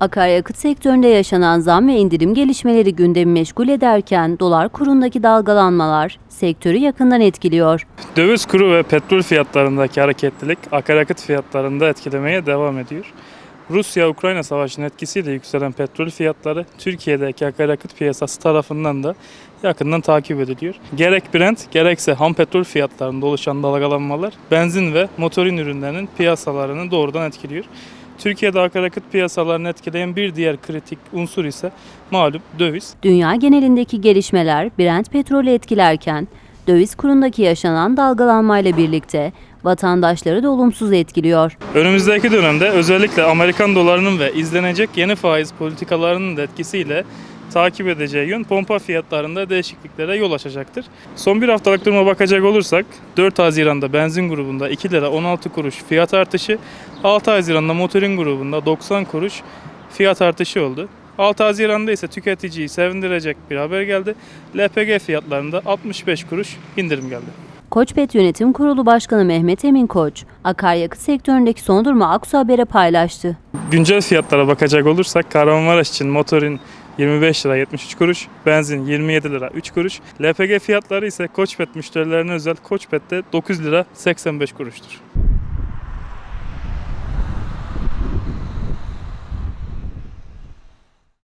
Akaryakıt sektöründe yaşanan zam ve indirim gelişmeleri gündemi meşgul ederken dolar kurundaki dalgalanmalar sektörü yakından etkiliyor. Döviz kuru ve petrol fiyatlarındaki hareketlilik akaryakıt fiyatlarında etkilemeye devam ediyor. Rusya-Ukrayna savaşının etkisiyle yükselen petrol fiyatları Türkiye'deki akaryakıt piyasası tarafından da yakından takip ediliyor. Gerek Brent gerekse ham petrol fiyatlarında oluşan dalgalanmalar benzin ve motorin ürünlerinin piyasalarını doğrudan etkiliyor. Türkiye'de akaryakıt piyasalarını etkileyen bir diğer kritik unsur ise malum döviz. Dünya genelindeki gelişmeler Brent petrolü etkilerken döviz kurundaki yaşanan dalgalanmayla birlikte vatandaşları da olumsuz etkiliyor. Önümüzdeki dönemde özellikle Amerikan dolarının ve izlenecek yeni faiz politikalarının da etkisiyle takip edeceği yön pompa fiyatlarında değişikliklere yol açacaktır. Son bir haftalık duruma bakacak olursak 4 Haziran'da benzin grubunda 2 lira 16 kuruş fiyat artışı, 6 Haziran'da motorin grubunda 90 kuruş fiyat artışı oldu. 6 Haziran'da ise tüketiciyi sevindirecek bir haber geldi. LPG fiyatlarında 65 kuruş indirim geldi. Koçpet Yönetim Kurulu Başkanı Mehmet Emin Koç, akaryakıt sektöründeki son durumu Aksu Haber'e paylaştı. Güncel fiyatlara bakacak olursak Kahramanmaraş için motorin 25 lira 73 kuruş, benzin 27 lira 3 kuruş. LPG fiyatları ise Koçpet müşterilerine özel Koçpet'te 9 lira 85 kuruştur.